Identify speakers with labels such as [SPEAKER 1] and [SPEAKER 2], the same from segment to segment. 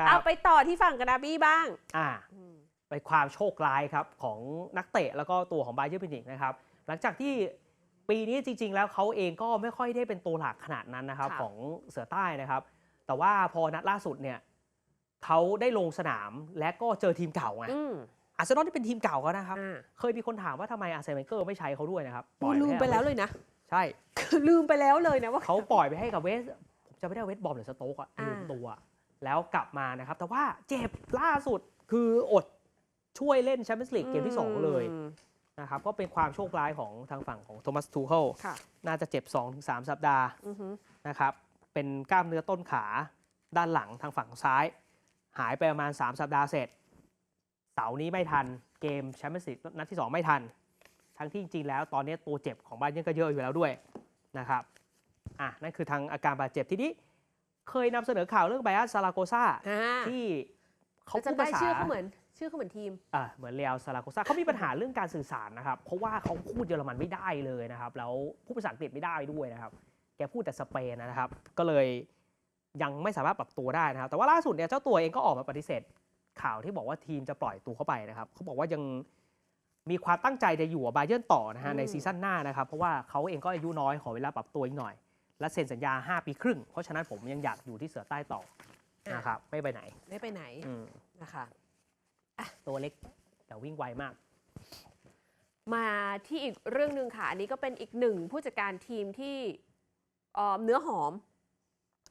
[SPEAKER 1] ครับ
[SPEAKER 2] เอาไปต่อที่ฝั่งกานาบี้บ้าง
[SPEAKER 1] อ่า
[SPEAKER 2] อืม
[SPEAKER 1] ไปความโชคร้ายครับของนักเตะแล้วก็ตัวของบาเยอร์มิวนิกนะครับ หลังจากที่ปีนี้จริง ๆ แล้วเขาเองก็ไม่ค่อยได้เป็นตัวหลักขนาดนั้นนะครับ
[SPEAKER 2] ค่ะ
[SPEAKER 1] ของเสือใต้นะครับ แต่ว่าพอนัดล่าสุดเนี่ยเขาได้ลงสนามและก็เจอทีมเก่าไง
[SPEAKER 2] อืม
[SPEAKER 1] อาร์เซนอลที่เป็นทีมเก่าเขานะครับ
[SPEAKER 2] อ่า
[SPEAKER 1] เคยมีคนถามว่าทำไมอาร์เซนเวนเกอร์ไม่ใช้เขาด้วยนะครับ
[SPEAKER 2] โอ้
[SPEAKER 1] ปอย
[SPEAKER 2] ลืมไป
[SPEAKER 1] ให้
[SPEAKER 2] แล้วเลยนะ
[SPEAKER 1] ใช่
[SPEAKER 2] ลืมไปแล้วเลยนะว่า
[SPEAKER 1] เขาปล่อยไปให้กับเวสผมจะไม่ได้เวสบอมหรือสโต๊กอะ
[SPEAKER 2] อ่า
[SPEAKER 1] ลืมตัว แล้วกลับมานะครับ แต่ว่าเจ็บล่าสุดคืออดช่วยเล่นแชมเปี้ยนส์ลีกเกมที่ 2 เลย
[SPEAKER 2] อืม
[SPEAKER 1] นะครับก็เป็นความโชคร้ายของทางฝั่งของโทมัสทูเคิล
[SPEAKER 2] ค่ะ
[SPEAKER 1] น่าจะเจ็บ 2-3 สัปดาห์
[SPEAKER 2] อือหือ
[SPEAKER 1] นะครับเป็นกล้ามเนื้อต้นขาด้านหลังทางฝั่งซ้าย หายไปประมาณ 3 สัปดาห์เสร็จ เสาร์นี้ไม่ทันเกมแชมเปี้ยนส์ลีกนัดที่ 2 ไม่ทัน ทั้งที่จริงๆแล้วตอนนี้ตัวเจ็บของบาเยิร์นก็เยอะอยู่แล้วด้วยนะครับอะนั่นคือทางอาการบาดเจ็บทีนี้ เคยนำเสนอข่าวเรื่องไบอัสซาลาโกซา
[SPEAKER 2] อ่า
[SPEAKER 1] ที่เขา
[SPEAKER 2] แล้ว
[SPEAKER 1] พูด
[SPEAKER 2] จำได้
[SPEAKER 1] ภาษา
[SPEAKER 2] ชื่อเขาเหมือน ชื่อเขาเหมือนทีม
[SPEAKER 1] อะเหมือนเรียลซาลาโกซาเขามีปัญหาเรื่องการสื่อสารนะครับ เพราะว่าเขาพูดเยอรมันไม่ได้เลยนะครับ แล้วพูดภาษาอังกฤษไม่ได้ด้วยนะครับ แกพูดแต่สเปนนะครับ ก็เลยยังไม่สามารถปรับตัวได้นะครับ แต่ว่าล่าสุดเนี่ยเจ้าตัวเองก็ออกมาปฏิเสธ ข่าวที่บอกว่าทีมจะปล่อยตัวเข้าไปนะครับเขาบอกว่ายังมีความตั้งใจจะอยู่กับบาเยิร์นต่อนะฮะ
[SPEAKER 2] อืม
[SPEAKER 1] ในซีซั่นหน้านะครับ เพราะว่าเขาเองก็อายุน้อยขอเวลาปรับตัวอีกหน่อย และเซ็นสัญญา 5 ปีครึ่ง เพราะฉะนั้นผมยังอยากอยู่ที่เสือใต้ต่อนะครับไม่ไปไหน
[SPEAKER 2] ไม่ไปไหน
[SPEAKER 1] อืม
[SPEAKER 2] นะคะ
[SPEAKER 1] ตัวเล็กแต่วิ่งไวมาก
[SPEAKER 2] มาที่อีกเรื่องหนึ่งค่ะ อันนี้ก็เป็นอีกหนึ่งผู้จัดการทีมที่เอ่อเนื้อหอม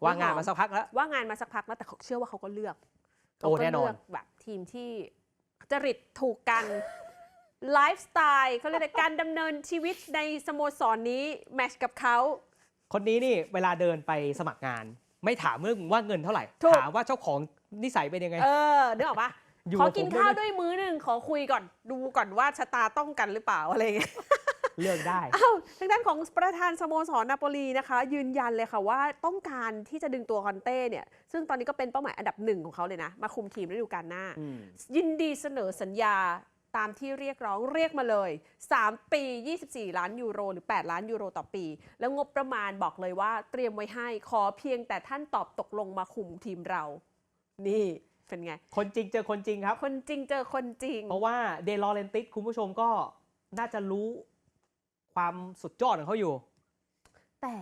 [SPEAKER 1] ว่างงานมาสักพักแล้ว
[SPEAKER 2] ว่างานมาสักพักแล้วแต่เขาเชื่อว่าเขาก็เลือก
[SPEAKER 1] โอ้
[SPEAKER 2] เขาก็
[SPEAKER 1] แน่นอน
[SPEAKER 2] เลือกแบบทีมที่จริตถูกกันไลฟ์สไตล์เขาเรียกอะไรการดำเนินชีวิตในสโมสรนี้ แมทชกับเขา
[SPEAKER 1] คนนี้นี่เวลาเดินไปสมัครงาน ไม่ถามเรื่องว่าเงินเท่าไหร่
[SPEAKER 2] ถูก
[SPEAKER 1] ถามว่าเจ้าของนิสัยเป็นยังไง
[SPEAKER 2] เออนึกออกปะ
[SPEAKER 1] อยู่
[SPEAKER 2] ขอ
[SPEAKER 1] กับ
[SPEAKER 2] กิน
[SPEAKER 1] ผม
[SPEAKER 2] ข้าว
[SPEAKER 1] ได้ไหม
[SPEAKER 2] ด้วยมื้อหนึ่งขอคุยก่อนดูก่อนว่าชะตาต้องกันหรือเปล่าอะไรอย่างเงี้ย
[SPEAKER 1] เลือกได้
[SPEAKER 2] อ้าวทางด้านของประธานสโมสรนาโปลีนะคะ ยืนยันเลยค่ะว่าต้องการที่จะดึงตัวคอนเต้เนี่ย ซึ่งตอนนี้ก็เป็นเป้าหมายอันดับหนึ่งของเขาเลยนะ มาคุมทีมฤดูกาลหน้า
[SPEAKER 1] อืม
[SPEAKER 2] ยินดีเสนอสัญญา ตามที่เรียกร้องเรียกมาเลย 3 ปี 24 ล้านยูโร หรือ 8 ล้านยูโรต่อปี แล้วงบประมาณบอกเลยว่าเตรียมไว้ให้ขอเพียงแต่ท่านตอบตกลงมาคุมทีมเรา นี่เป็นไง
[SPEAKER 1] คนจริงเจอคนจริงครับ
[SPEAKER 2] คนจริงเจอคนจริง
[SPEAKER 1] เพราะว่าเดลอเรนติสคุณผู้ชมก็น่าจะรู้ความสุดยอดของเขาอยู่
[SPEAKER 2] แต่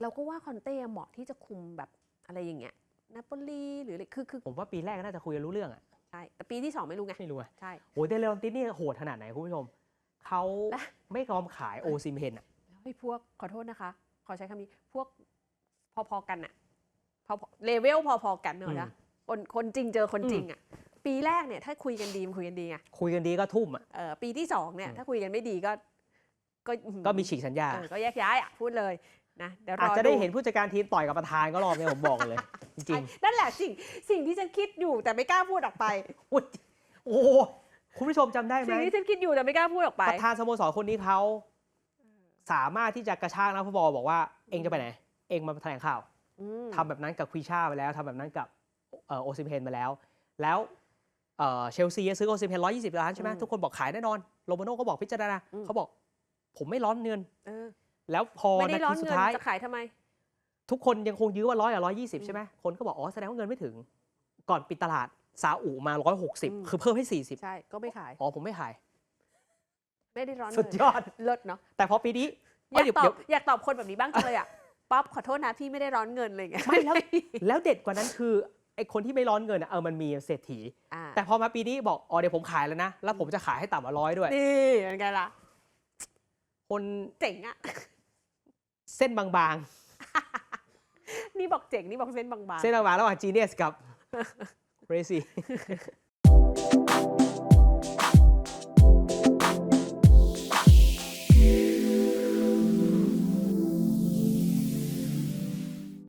[SPEAKER 2] เราก็ว่าคอนเต้เหมาะที่จะคุมแบบอะไรอย่างเงี้ยนาโปลีหรืออะไรคือคือ
[SPEAKER 1] ผมว่าปีแรกน่าจะคุยกันรู้เรื่องอะ
[SPEAKER 2] ใช่ แต่ปีที่สองไม่รู้ไง
[SPEAKER 1] ไม่รู้อะ
[SPEAKER 2] ใช่
[SPEAKER 1] โอ้เดลอเรนติสนี่โหดขนาดไหนคุณผู้ชม เขา
[SPEAKER 2] และ
[SPEAKER 1] ไม่ยอมขายโอซิมเฮนอะ
[SPEAKER 2] แล้วไอ้พวกขอโทษนะคะ ขอใช้คำนี้ พวกพอๆกันอะพอเลเวลพอๆกันเน
[SPEAKER 1] อื
[SPEAKER 2] อะ
[SPEAKER 1] ม
[SPEAKER 2] นะคนคนจริงเจอคนจริงอะปีแรกเนี่ยถ้าคุยกันดีมันคุยกันดีไง
[SPEAKER 1] คุยกันดีก็ทุ่มอะ
[SPEAKER 2] เออปีที่สองเนี่ย
[SPEAKER 1] อืม
[SPEAKER 2] ถ้าคุยกันไม่ดีก็ก็อื้อหือ
[SPEAKER 1] ก็มีฉีกสัญญา
[SPEAKER 2] เออก็แยกย้ายอะพูดเลยนะเดี๋ยวร
[SPEAKER 1] อาจ
[SPEAKER 2] อ
[SPEAKER 1] จะได้เห็นผู้จัดการทีมต่อยกับประธานก็รอบนี้ผมบอกเลย จริง
[SPEAKER 2] นั่นแหละสิ่งสิ่งที่ฉันคิดอยู่แต่ไม่กล้าพูดออกไป
[SPEAKER 1] ๆอุ๊ยโอ้โหคุณผู้ชมจำได้ไหม
[SPEAKER 2] สิ่งที่ฉันคิดอยู่แต่ไม่กล้าพูดออกไป
[SPEAKER 1] ประธานสโมสรคนนี้เขาสามารถที่จะกระชากนักฟุตบอลบอกว่าเองจะไปไหน เองมาแถลงข่าว
[SPEAKER 2] อืม
[SPEAKER 1] ทำแบบนั้นกับควีชาไปแล้วทำแบบนั้นกับเอ่อโอซิมเฮนมาแล้ว แล้วเอ่อเชลซีซื้อโอซิมเฮนร้อยยี่สิบล้านใช่ไหม
[SPEAKER 2] อืม
[SPEAKER 1] ทุกคนบอกขายแน่นอนโรมาโน่ก็บอกพิจารณา
[SPEAKER 2] อืม
[SPEAKER 1] เขาบอก ผมไม่ร้อนเงิน
[SPEAKER 2] เออ
[SPEAKER 1] แล้วพอ
[SPEAKER 2] ไม่ได้
[SPEAKER 1] นา
[SPEAKER 2] ร้อ
[SPEAKER 1] ที
[SPEAKER 2] น
[SPEAKER 1] สุด
[SPEAKER 2] เงิน
[SPEAKER 1] ท้าย
[SPEAKER 2] จะขายทำไม
[SPEAKER 1] ทุกคนยังคงยื้อว่าร้อยกับร้อยยี่สิบ
[SPEAKER 2] อืม
[SPEAKER 1] ใช่ไหมคนก็บอกอ๋อแสดงว่าเงินไม่ถึง ก่อนปิดตลาดซาอุมาร้อยหกสิบ
[SPEAKER 2] อืม
[SPEAKER 1] คือเพิ่มให้สี่สิบ
[SPEAKER 2] ใช่ ก็ไม่ขาย
[SPEAKER 1] อ๋อ ผมไม่ขาย
[SPEAKER 2] ไม่ได้ร้อน
[SPEAKER 1] สุด
[SPEAKER 2] เงิน
[SPEAKER 1] ยอด
[SPEAKER 2] เลิศเนาะ
[SPEAKER 1] แต่พอปีนี้
[SPEAKER 2] อยาก
[SPEAKER 1] เดี๋ยว
[SPEAKER 2] ตอ
[SPEAKER 1] เดี๋
[SPEAKER 2] บ
[SPEAKER 1] ยว
[SPEAKER 2] อยากตอบคนแบบนี้บ้างจังเลยอะป๊อปขอโทษนะพี่ไม่ได้ร้อนเงินอะไรอย่างเงี้ย
[SPEAKER 1] ไม่แล้วแล้วเด็ดกว่านั้นคือไอ้คนที่ไม่ร้อนเงินอะเออมันมีเศรษฐี
[SPEAKER 2] อ่า
[SPEAKER 1] แต่พอมาปีนี้บอกอ๋อเดี๋ยวผมขายแล้วนะ แล้วผมจะขายให้ต่ำกว่าร้อยด้วย
[SPEAKER 2] นี่เป็นไงล่ะ
[SPEAKER 1] คน
[SPEAKER 2] เจ๋งอะ
[SPEAKER 1] เส้นบาง
[SPEAKER 2] นี่บอกเจ๋งนี่บอกเส้นบาง
[SPEAKER 1] ๆ เส้นบางๆระหว่างจีเนียสกับเรซี่
[SPEAKER 2] ๆ